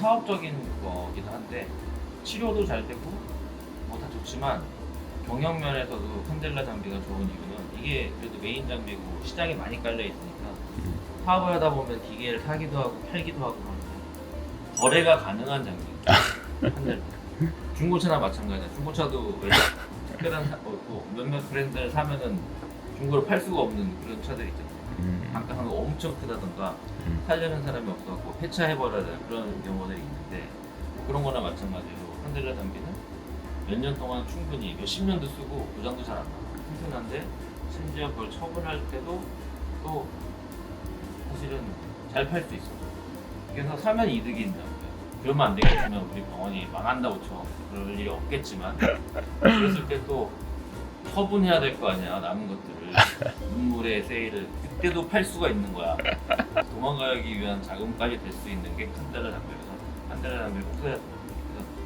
사업적인 거긴 한데 치료도 잘 되고 뭐 다 좋지만 경영 면에서도 칸델라 장비가 좋은 이유는 이게 그래도 메인 장비고 시장에 많이 깔려 있으니까 사업을 하다 보면 기계를 사기도 하고 팔기도 하고 하는데 거래가 가능한 장비. 칸델라. 중고차나 마찬가지야. 중고차도 왜 특별한 사- 어, 뭐 몇몇 브랜드를 사면은 중고로 팔 수가 없는 그런 차들 있잖아요 음. 단가 가 엄청 크다던가 음. 살려는 사람이 없어갖고 폐차해버려야 되는 그런 경우들이 있는데 뭐 그런 거나 마찬가지로 한델라 장비는 몇 년 동안 충분히 몇 십 년도 쓰고 고장도 잘 안 나. 튼튼한데 심지어 그걸 처분할 때도 또 사실은 잘 팔 수 있어. 그래서 사면 이득인 장비야. 그러면 안 되겠지만 우리 병원이 망한다고 쳐. 그럴 일이 없겠지만 그랬을 때또 처분해야 될 거 아니야 남은 것들을 눈물의 세일을 그때도 팔 수가 있는 거야. 도망가기 위한 자금까지 될 수 있는 게 칸델라 장비라서 칸델라 장비를 꼭 써야 돼.